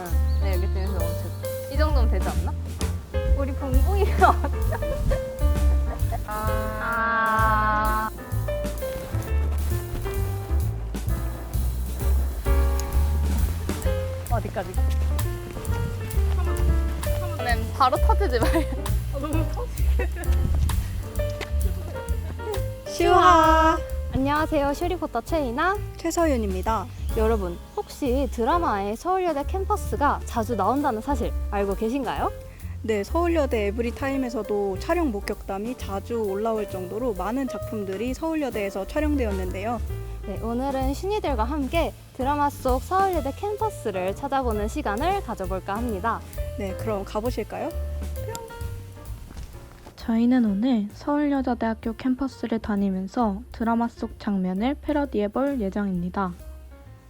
응. 네, 여기 등에서 멈췄. 이 정도면 되지 않나? 우리 봉봉이가 아. 어디까지? 저는 바로 터지지 마요. 슈하 안녕하세요. 슈리포터 최이나. 최서윤입니다. 여러분, 혹시 드라마에 서울여대 캠퍼스가 자주 나온다는 사실 알고 계신가요? 네, 서울여대 에브리타임에서도 촬영 목격담이 자주 올라올 정도로 많은 작품들이 서울여대에서 촬영되었는데요. 네, 오늘은 신이들과 함께 드라마 속 서울여대 캠퍼스를 찾아보는 시간을 가져볼까 합니다. 네, 그럼 가보실까요? 저희는 오늘 서울여자대학교 캠퍼스를 다니면서 드라마 속 장면을 패러디해 볼 예정입니다.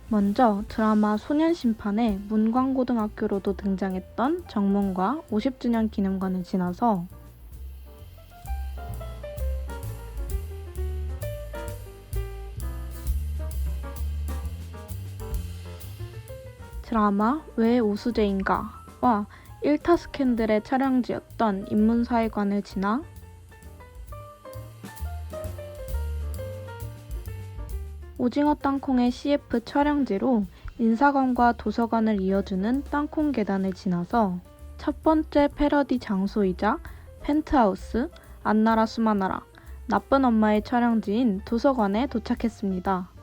먼저 드라마 소년 심판의 문광고등학교로도 등장했던 정문과 50주년 기념관을 지나서 드라마 왜 오수재인가와 1타 스캔들의 촬영지였던 인문사회관을 지나 오징어 땅콩의 CF 촬영지로 인사관과 도서관을 이어주는 땅콩 계단을 지나서 첫 번째 패러디 장소이자 펜트하우스 안나라 수마나라 나쁜 엄마의 촬영지인 도서관에 도착했습니다.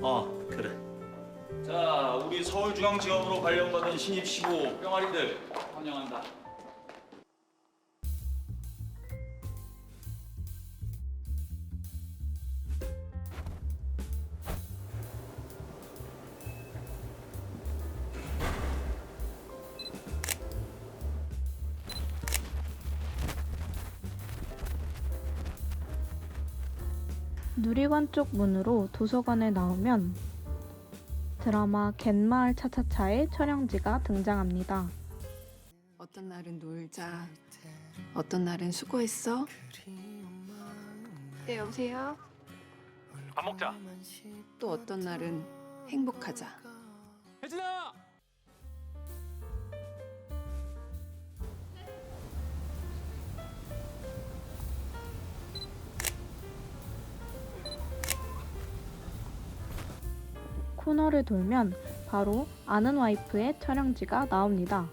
어 그래. 자 우리 서울중앙지검으로 발령받은 신입 15 병아리들 환영한다 누리관 쪽 문으로 도서관에 나오면 드라마 갯마을 차차차의 촬영지가 등장합니다. 어떤 날은 놀자. 어떤 날은 수고했어. 네, 여보세요? 밥 먹자. 또 어떤 날은 행복하자. 코너를 돌면 바로 아는 와이프의 촬영지가 나옵니다.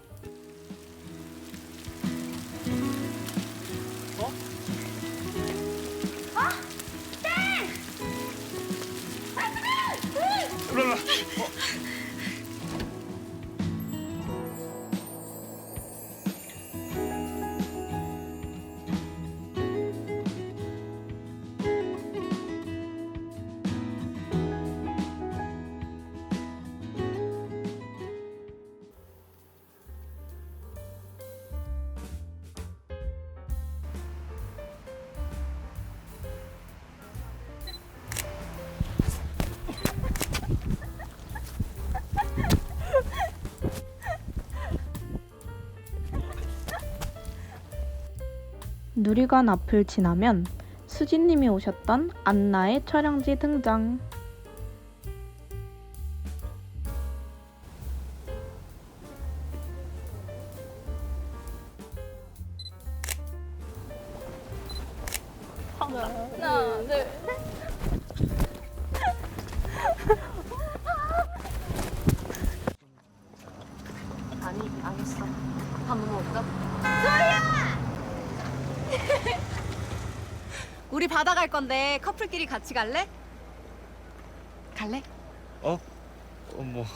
누리관 앞을 지나면 수진님이 오셨던 안나의 촬영지 등장. 하나, 둘, 셋. 아니, 알겠어. 밥 먹을까? 우리 바다 갈 건데 커플끼리 같이 갈래? 갈래? 어, 뭐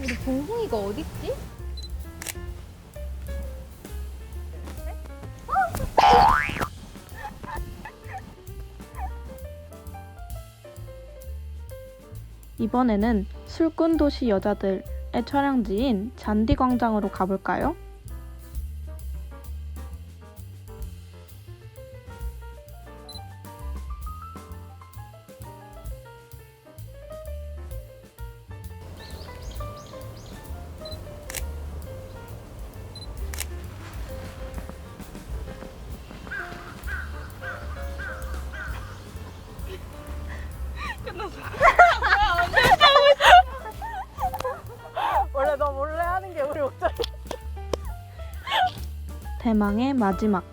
우리 봉봉이가 어딨지? 이번에는 술꾼 도시 여자들 의 촬영지인 잔디광장으로 가볼까요? 대망의 마지막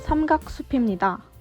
삼각숲입니다.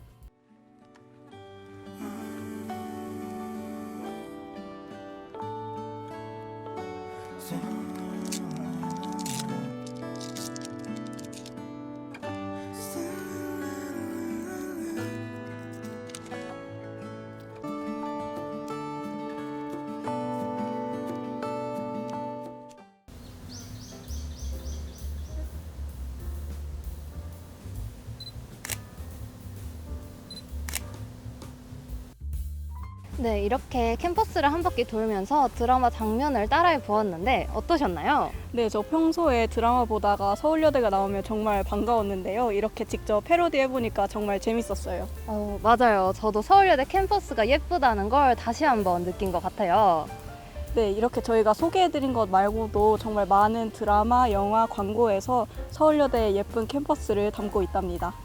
네, 이렇게 캠퍼스를 한 바퀴 돌면서 드라마 장면을 따라해 보았는데 어떠셨나요? 네, 저 평소에 드라마 보다가 서울여대가 나오면 정말 반가웠는데요. 이렇게 직접 패러디 해보니까 정말 재밌었어요. 어, 맞아요. 저도 서울여대 캠퍼스가 예쁘다는 걸 다시 한번 느낀 것 같아요. 네, 이렇게 저희가 소개해드린 것 말고도 정말 많은 드라마, 영화, 광고에서 서울여대의 예쁜 캠퍼스를 담고 있답니다.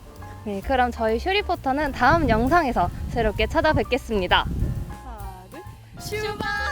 네, 그럼 저희 슈리포터는 다음 영상에서 새롭게 찾아뵙겠습니다. 하나, 둘. 슈바